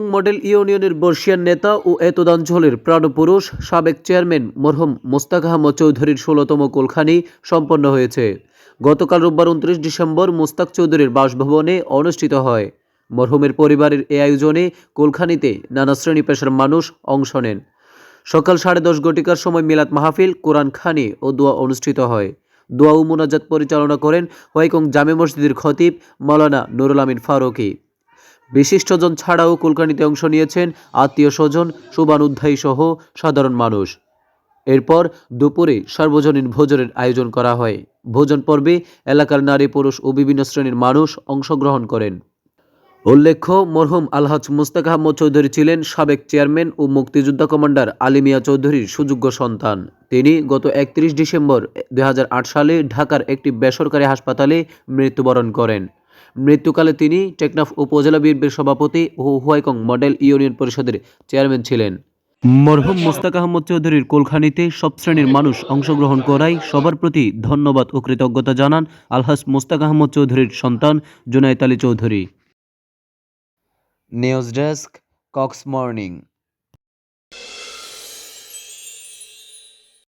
Model ইউনিয়নের বর্ষিয়ান নেতা ও এতদাঞ্চলের প্রাণপুরুষ সাবেক চেয়ারম্যান মরহুম মোস্তাক আহমদ চৌধুরীর ষোলতম কোলখানি সম্পন্ন হয়েছে। গতকাল রোববার উনত্রিশ ডিসেম্বর মোস্তাক চৌধুরীর বাসভবনে অনুষ্ঠিত হয়। মরহুমের পরিবারের এ আয়োজনে কোলখানিতে নানা শ্রেণি পেশার মানুষ অংশ নেন। সকাল সাড়ে দশ ঘটিকার সময় মিলাদ মাহফিল, কোরআন খানি ও দোয়া অনুষ্ঠিত হয়। দোয়া ও মোনাজাত পরিচালনা করেন হোয়াইকং জামে মসজিদের খতিব মাওলানা নুরুল আমিন ফারুকি। বিশিষ্টজন ছাড়াও কুলকানিতে অংশ নিয়েছেন আত্মীয় স্বজন শুভানুধ্যায়ী সহ সাধারণ মানুষ। এরপর দুপুরে সার্বজনীন ভোজনের আয়োজন করা হয়। ভোজন পর্বে এলাকার নারী, পুরুষ ও বিভিন্ন শ্রেণির মানুষ অংশগ্রহণ করেন। উল্লেখ্য, মরহুম আলহাজ মুস্তাক আহমদ চৌধুরী ছিলেন সাবেক চেয়ারম্যান ও মুক্তিযোদ্ধা কমান্ডার আলিমিয়া চৌধুরীর সুযোগ্য সন্তান। তিনি গত একত্রিশ ডিসেম্বর দু হাজার আট সালে ঢাকার একটি বেসরকারি হাসপাতালে মৃত্যুবরণ করেন। মৃত্যুকালে তিনি টেকনাফ উপজেলা বিএনপির সভাপতি ও হুয়াইকং মডেল ইউনিয়ন পরিষদের চেয়ারম্যান ছিলেন। মরহুম মোস্তাক আহমদ চৌধুরীর কোলখানিতে সব শ্রেণির মানুষ অংশগ্রহণ করায় সবার প্রতি ধন্যবাদ ও কৃতজ্ঞতা জানান আলহাস মোস্তাক আহমদ চৌধুরীর সন্তান Junayed Ali Chowdhury. News desk Cox morning.